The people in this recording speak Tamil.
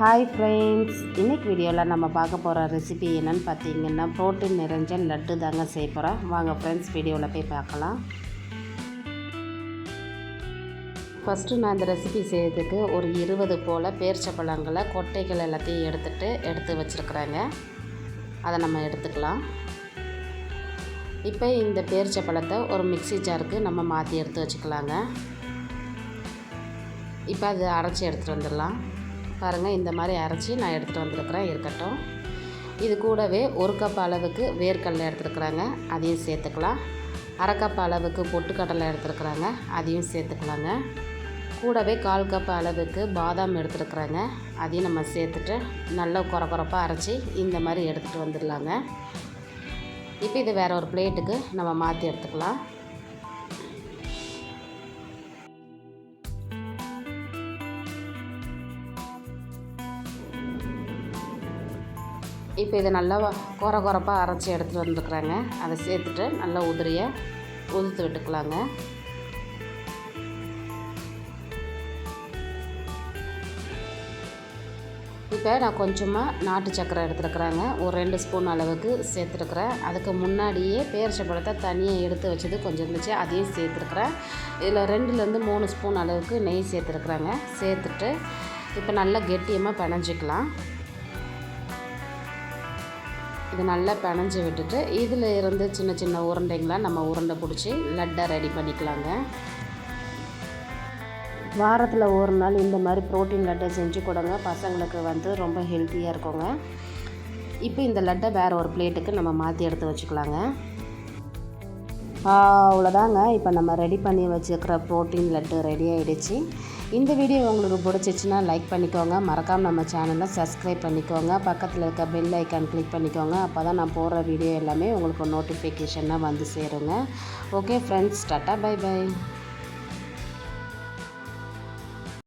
ஹாய் ஃப்ரெண்ட்ஸ் இன்னைக்கு வீடியோவில் நம்ம பார்க்க போகிற ரெசிபி என்னென்னு பார்த்தீங்கன்னா ப்ரோட்டீன் நிறைஞ்ச லட்டு தாங்க செய்ய போகிறோம் வாங்க ஃப்ரெண்ட்ஸ் வீடியோவில் போய் பார்க்கலாம். ஃபஸ்ட்டு நான் இந்த ரெசிபி செய்யறதுக்கு ஒரு இருபது போல் பேர்ச்சப்பழங்களை கொட்டைகள் எல்லாத்தையும் எடுத்துகிட்டு எடுத்து வச்சுருக்குறேங்க. அதை நம்ம எடுத்துக்கலாம். இப்போ இந்த பேரிச்சப்பழத்தை ஒரு மிக்ஸி ஜாருக்கு நம்ம மாற்றி எடுத்து வச்சுக்கலாங்க. இப்போ அது அரைச்சி எடுத்துகிட்டு வந்துடலாம். பாருங்கள் இந்த மாதிரி அரைச்சி நான் எடுத்துகிட்டு வந்திருக்கிறேன் இருக்கட்டும். இது கூடவே ஒரு கப் அளவுக்கு வேர்க்கடலை எடுத்துருக்குறாங்க அதையும் சேர்த்துக்கலாம். அரை கப் அளவுக்கு பொட்டுக்கடலை எடுத்துருக்குறாங்க அதையும் சேர்த்துக்கலாங்க. கூடவே கால் கப் அளவுக்கு பாதாம் எடுத்துருக்குறாங்க அதையும் நம்ம சேர்த்துட்டு நல்லா குற குறப்பாக அரைச்சி இந்த மாதிரி எடுத்துகிட்டு வந்துடலாங்க. இப்போ இது வேறு ஒரு பிளேட்டுக்கு நம்ம மாற்றி எடுத்துக்கலாம். இப்போ இதை நல்லா குறை குறைப்பாக அரைச்சி எடுத்துகிட்டு வந்துருக்குறாங்க அதை சேர்த்துட்டு நல்லா உதிரியை உதுத்து விட்டுக்கலாங்க. இப்போ நான் கொஞ்சமாக நாட்டு சக்கரை எடுத்துருக்குறாங்க. ஒரு ரெண்டு ஸ்பூன் அளவுக்கு சேர்த்துருக்குறேன். அதுக்கு முன்னாடியே பேரிச்சம்பழத்தை தனியாக எடுத்து வச்சது கொஞ்சம் இருந்துச்சு. அதையும் சேர்த்துருக்குறேன். இதில் ரெண்டுலேருந்து மூணு ஸ்பூன் அளவுக்கு நெய் சேர்த்துருக்குறாங்க. சேர்த்துட்டு இப்போ நல்லா கெட்டியமாக பிணைஞ்சிக்கலாம். இது நல்லா பிணைஞ்சி விட்டுட்டு இதில் இருந்து சின்ன சின்ன உருண்டைங்களாக நம்ம உருண்டை பிடிச்சி லட்டை ரெடி பண்ணிக்கலாங்க. வாரத்தில் ஒரு நாள் இந்த மாதிரி ப்ரோட்டீன் லட்டை செஞ்சு கொடுங்க. பசங்களுக்கு வந்து ரொம்ப ஹெல்த்தியாக இருக்குங்க. இப்போ இந்த லட்டை வேறு ஒரு பிளேட்டுக்கு நம்ம மாற்றி எடுத்து வச்சுக்கலாங்க. அவ்வளோதாங்க. இப்போ நம்ம ரெடி பண்ணி வச்சுருக்கிற ப்ரோட்டீன் லட்டு ரெடி ஆகிடுச்சு இந்த வீடியோ உங்களுக்கு பிடிச்சிச்சின்னா லைக் பண்ணிக்கோங்க. மறக்காமல் நம்ம சேனலை சப்ஸ்கிரைப் பண்ணிக்கோங்க. பக்கத்தில் இருக்க பெல் ஐக்கான் கிளிக் பண்ணிக்கோங்க. அப்போ தான் நான் போடுற வீடியோ எல்லாமே உங்களுக்கு நோட்டிஃபிகேஷனாக வந்து சேருங்க. Okay friends tata bye bye